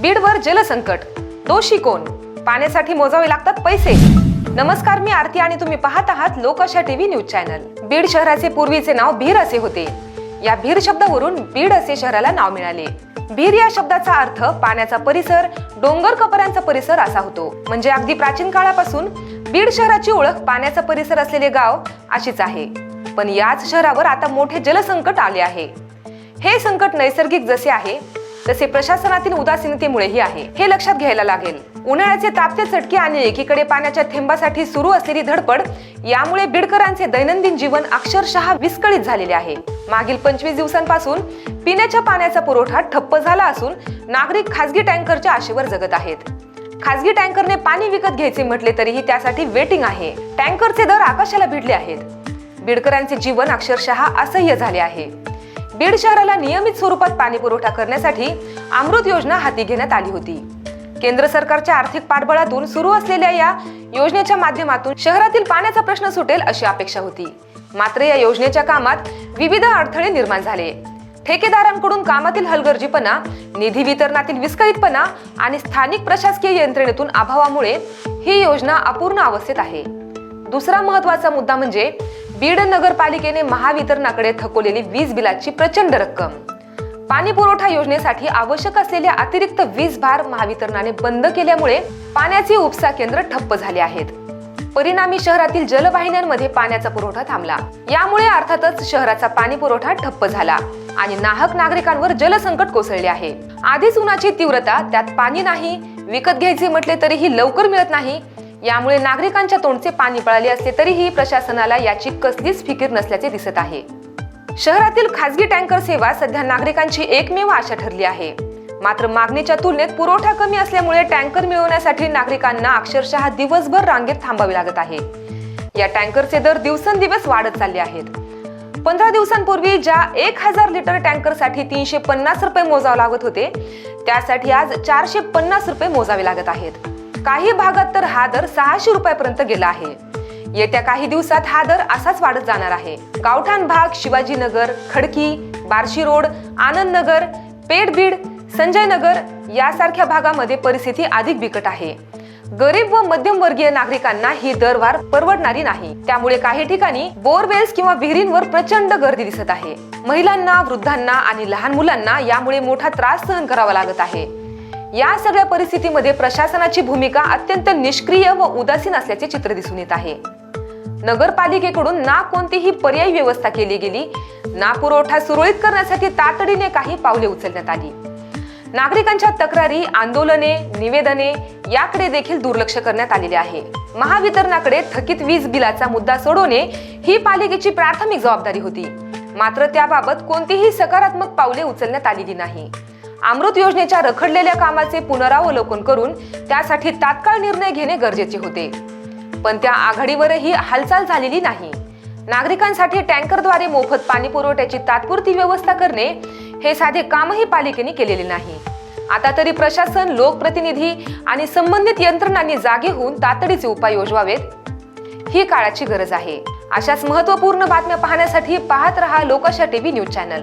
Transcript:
बीडवर जलसंकट. दोषी कोण? पाण्यासाठी मोजावे लागतात पैसे. नमस्कार मी आरती आणि तुम्ही पाहत आहात लोकशा टीव्ही न्यूज चॅनल. बीड शहराचे पूर्वीचे नाव भीर असे होते. या भीर शब्दावरून बीड असे शहराला नाव मिळाले. भीर या शब्दाचा अर्थ पाण्याचा परिसर डोंगर कपऱ्यांचा परिसर असा होतो. म्हणजे अगदी प्राचीन काळापासून बीड शहराची ओळख पाण्याचा परिसर असलेले गाव अशीच आहे. पण याच शहरावर आता मोठे जलसंकट आले आहे. हे संकट नैसर्गिक जसे आहे तसे प्रशासनातील उदासीनतेमुळेही आहे. हे लक्षात घ्यायला लागेल. उन्हाळ्याचे तापते चटके आणि एकीकडे पाण्याच्या थेंबासाठी सुरू असलेली धडपड यामुळे बीडकरांचे दैनंदिन जीवन अक्षरशः विस्कळीत झालेले आहे. मागील पंचवीस दिवसांपासून पिण्याच्या पाण्याचा पुरवठा ठप्प झाला असून नागरिक खासगी टँकरच्या आशेवर जगत आहेत. खासगी टँकरने पाणी विकत घ्यायचे म्हटले तरीही त्यासाठी वेटिंग आहे. टँकरचे दर आकाशाला भिडले आहेत. बीडकरांचे जीवन अक्षरशः असह्य झाले आहे. बीड शहराला नियमित स्वरूपात पाणी पुरवठा करण्यासाठी अमृत योजना हाती घेण्यात आली होती. केंद्र सरकारच्या आर्थिक पाठबळातून सुरू असलेल्या या योजनेच्या माध्यमातून शहरातील पाण्याचा प्रश्न सुटेल अशी अपेक्षा होती. मात्र या योजनेच्या कामात विविध अडथळे निर्माण झाले. ठेकेदारांकडून कामातील हलगर्जीपणा निधी वितरणातील विस्कळीतपणा आणि स्थानिक प्रशासकीय यंत्रणेतून अभावामुळे ही योजना अपूर्ण अवस्थेत आहे. दुसरा महत्त्वाचा मुद्दा म्हणजे बीड नगरपालिकेने महावितरणाकडे थकवलेली वीज बिलाची प्रचंड रक्कम. पाणी पुरवठा योजनेसाठी आवश्यक असलेल्या अतिरिक्त वीज भार महावितरणाने बंद केल्यामुळे पाण्याचे उपसा केंद्र ठप्प झाले आहेत. परिणामी शहरातील जलवाहिन्यांमध्ये पाण्याचा पुरवठा थांबला. यामुळे अर्थातच शहराचा पाणी पुरवठा ठप्प झाला आणि नाहक नागरिकांवर जलसंकट कोसळले आहे. आधीच उन्हाची तीव्रता त्यात पाणी नाही विकत घ्यायचे म्हटले तरीही लवकर मिळत नाही यामुळे नागरिकांच्या तोंडचे पाणी पळाले असले तरीही प्रशासनाला याची कसलीच फिकीर नसल्याचे दिसत आहे. शहरातील खासगी टँकर सेवा सध्या नागरिकांची एकमेव आशा ठरली आहे. मात्र मागणीच्या तुलनेत पुरवठा कमी असल्यामुळे टँकर मिळवण्यासाठी नागरिकांना अक्षरशः दिवसभर रांगेत थांबावे लागत आहे. या टँकरचे दर दिवसेंदिवस वाढत चालले आहेत. पंधरा दिवसांपूर्वी ज्या एक हजार लिटर टँकरसाठी तीनशे पन्नास रुपये मोजावे लागत होते त्यासाठी आज चारशे पन्नास रुपये मोजावे लागत आहेत. काही भागात तर हा दर सहाशे रुपयापर्यंत गेला आहे. येत्या काही दिवसात हा दर असाच वाढत जाणार आहे. गावठाण भाग शिवाजीनगर खडकी बार्शी रोड आनंद नगर पेठ बीड संजय नगर यासारख्या भागामध्ये परिस्थिती अधिक बिकट आहे. गरीब व मध्यमवर्गीय नागरिकांना ही दरवार परवडणारी नाही. त्यामुळे काही ठिकाणी बोरवेल्स किंवा विहिरींवर प्रचंड गर्दी दिसत आहे. महिलांना वृद्धांना आणि लहान मुलांना यामुळे मोठा त्रास सहन करावा लागत आहे. या सगळ्या परिस्थितीमध्ये प्रशासनाची भूमिका अत्यंत निष्क्रिय व उदासीन असल्याचे चित्र दिसून येत आहे. नगरपालिकेकडून ना कोणतीही पर्यायी व्यवस्था केली गेली ना पुरवठा सुरळीत करण्यासाठी तातडीने काही पावले उचलण्यात आली. नागरिकांच्या तक्रारी आंदोलने निवेदने याकडे देखील दुर्लक्ष करण्यात आलेले आहे. महावितरणाकडे थकीत वीज बिलाचा मुद्दा सोडवणे ही पालिकेची प्राथमिक जबाबदारी होती. मात्र त्याबाबत कोणतीही सकारात्मक पावले उचलण्यात आलेली नाही. अमृत योजनेच्या रखडलेल्या कामाचे पुनरावलोकन करून त्यासाठी तात्काळ निर्णय घेणे गरजेचे होते. पण त्या आघाडीवरही हालचाल झालेली नाही. नागरिकांसाठी टँकरद्वारे मोफत पाणी पुरवठ्याची तात्पुरती व्यवस्था करणे हे साधे कामही पालिकेने केलेले नाही. आता तरी प्रशासन लोकप्रतिनिधी आणि संबंधित यंत्रणांनी जागे होऊन तातडीचे उपाय योजवावेत. ही काळाची गरज आहे. अशाच महत्त्वपूर्ण बातम्या पाहण्यासाठी पाहत रहा लोकाशा टीव्ही न्यूज चॅनल.